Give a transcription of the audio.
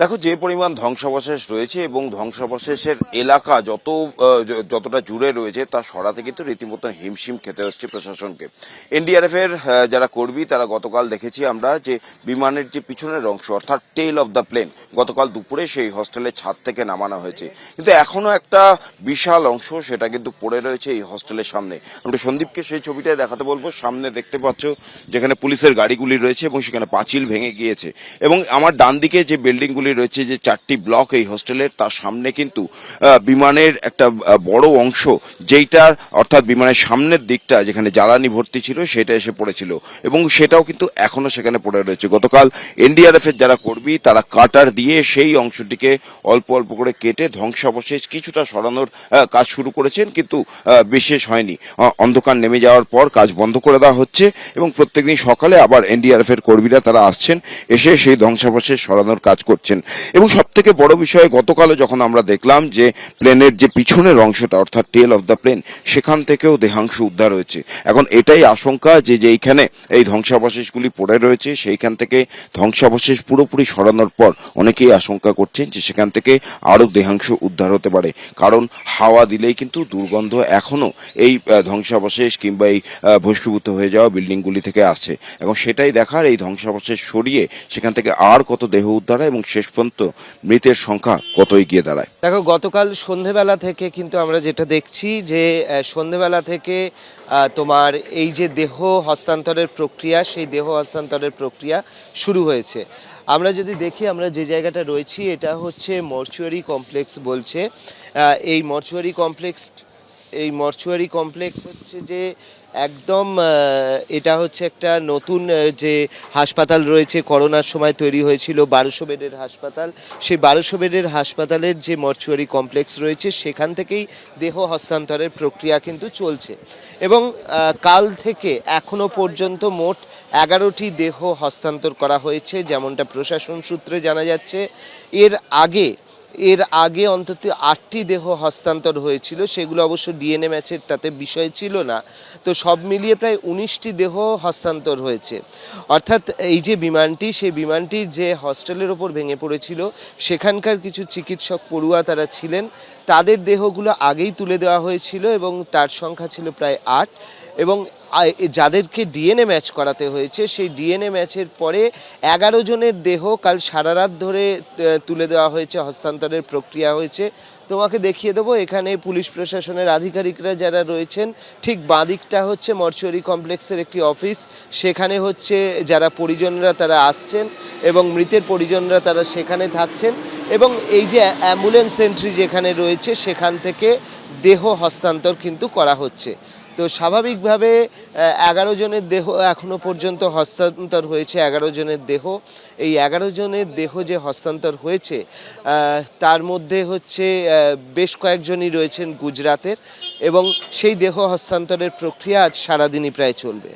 দেখো, যে পরিমাণ ধ্বংসাবশেষ রয়েছে এবং ধ্বংসাবশেষের এলাকা যত যতটা জুড়ে রয়েছে, তা সরাতে কিন্তু রীতিমতো হিমশিম খেতে হচ্ছে প্রশাসনকে। এনডিআরএফ এর যারা কর্মী, তারা গতকাল দেখেছি আমরা যে বিমানের যে পিছনের অংশ, অর্থাৎ টেল অফ দ্য প্লেন গতকাল দুপুরে সেই হস্টেলের ছাদ থেকে নামানো হয়েছে। কিন্তু এখনও একটা বিশাল অংশ সেটা কিন্তু পড়ে রয়েছে এই হস্টেলের সামনে। আমরা সন্দীপকে সেই ছবিটাই দেখাতে বলব। সামনে দেখতে পাচ্ছ যেখানে পুলিশের গাড়িগুলি রয়েছে এবং সেখানে পাঁচিল ভেঙে গিয়েছে। এবং আমার ডান দিকে যে বিল্ডিংগুলি রয়েছে যে চারটি ব্লক এই হোস্টেলের, তার সামনে কিন্তু বিমানের একটা বড় অংশ, যেইটার, অর্থাৎ বিমানের সামনের দিকটা যেখানে জ্বালানি ভর্তি ছিল, সেটা এসে পড়েছিল। এবং সেটাও কিন্তু এখনও সেখানে পড়ে রয়েছে। গতকাল এনডিআরএফ এর যারা কর্মী, তারা কাটার দিয়ে সেই অংশটিকে অল্প অল্প করে কেটে ধ্বংসাবশেষ কিছুটা সরানোর কাজ শুরু করেছেন, কিন্তু বিশেষ হয়নি। অন্ধকার নেমে যাওয়ার পর কাজ বন্ধ করে দেওয়া হচ্ছে এবং প্রত্যেকদিন সকালে আবার এনডিআরএফ এর কর্মীরা তারা আসছেন, এসে সেই ধ্বংসাবশেষ সরানোর কাজ করছেন। এবং সব থেকে বড় বিষয়, গতকালও যখন আমরা দেখলাম যে প্লেনের যে পিছনের অংশটা, অর্থাৎ টেল অফ দ্য প্লেন সেখান থেকেও দেহাংশ উদ্ধার হয়েছে। এখন এটাই আশঙ্কা যে যেইখানে এই ধ্বংসাবশেষগুলি পড়ে রয়েছে, সেইখান থেকে ধ্বংসাবশেষ পুরোপুরি সরানোর পর অনেকেই আশঙ্কা করছেন যে সেখান থেকে আরও দেহাংশ উদ্ধার হতে পারে। কারণ হাওয়া দিলেই কিন্তু দুর্গন্ধ এখনও এই ধ্বংসাবশেষ কিংবা এই ভস্মীভূত হয়ে যাওয়া বিল্ডিংগুলি থেকে আসছে। এবং সেটাই দেখার এই ধ্বংসাবশেষ সরিয়ে সেখান থেকে আর কত দেহ উদ্ধার এবং শেষ পর্যন্ত মৃতের সংখ্যা কত এগিয়ে দাঁড়ায়? দেখো, গতকাল সন্ধেবেলা থেকে কিন্তু আমরা যেটা দেখছি যে সন্ধেবেলা থেকে তোমার এই যে দেহ হস্তান্তরের প্রক্রিয়া, সেই দেহ হস্তান্তরের প্রক্রিয়া শুরু হয়েছে। আমরা যদি দেখি, আমরা যে জায়গাটা রয়েছি, এটা হচ্ছে মর্চুয়ারি কমপ্লেক্স বলছে। এই মর্চুয়ারি কমপ্লেক্স এই মর্চুয়ারি কমপ্লেক্স হচ্ছে যে একদম এটা হচ্ছে একটা নতুন যে হাসপাতাল রয়েছে, করোনার সময় তৈরি হয়েছিল বারোশো বেডের হাসপাতাল। সেই বারোশো বেডের হাসপাতালের যে মর্চুয়ারি কমপ্লেক্স রয়েছে, সেখান থেকেই দেহ হস্তান্তরের প্রক্রিয়া কিন্তু চলছে। এবং কাল থেকে এখনও পর্যন্ত মোট এগারোটি দেহ হস্তান্তর করা হয়েছে, যেমনটা প্রশাসন সূত্রে জানা যাচ্ছে। এর আগে এর আগে অন্তত আটটি দেহ হস্তান্তর হয়েছিল, সেগুলো অবশ্য ডিএনএ ম্যাচের তাতে বিষয় ছিল না। তো সব মিলিয়ে প্রায় উনিশটি দেহ হস্তান্তর হয়েছে। অর্থাৎ এই যে বিমানটি, সেই বিমানটি যে হস্টেলের ওপর ভেঙে পড়েছিল, সেখানকার কিছু চিকিৎসক পড়ুয়া তারা ছিলেন। তাদের দেহগুলো আগেই তুলে দেওয়া হয়েছিল এবং তার সংখ্যা ছিল প্রায় আট। এবং যাদেরকে ডিএনএ ম্যাচ করাতে হয়েছে, সেই ডিএনএ ম্যাচের পরে এগারো জনের দেহ কাল সারা রাত ধরে তুলে দেওয়া হয়েছে, হস্তান্তরের প্রক্রিয়া হয়েছে। তোমাকে দেখিয়ে দেবো, এখানে পুলিশ প্রশাসনের আধিকারিকরা যারা রয়েছেন, ঠিক বাঁদিকটা হচ্ছে মর্চুয়ারি কমপ্লেক্সের একটি অফিস। সেখানে হচ্ছে যারা পরিজনরা তারা আসছেন এবং মৃতের পরিজনরা তারা সেখানে থাকছেন এবং এই যে অ্যাম্বুলেন্স এন্ট্রি যেখানে রয়েছে, সেখান থেকে দেহ হস্তান্তর কিন্তু করা হচ্ছে। তো স্বাভাবিকভাবে এগারো জনের দেহ এখনও পর্যন্ত হস্তান্তর হয়েছে, এগারো জনের দেহ। এই এগারো জনের দেহ যে হস্তান্তর হয়েছে তার মধ্যে হচ্ছে বেশ কয়েকজনই রয়েছেন গুজরাতের এবং সেই দেহ হস্তান্তরের প্রক্রিয়া আজ সারাদিনই প্রায় চলবে।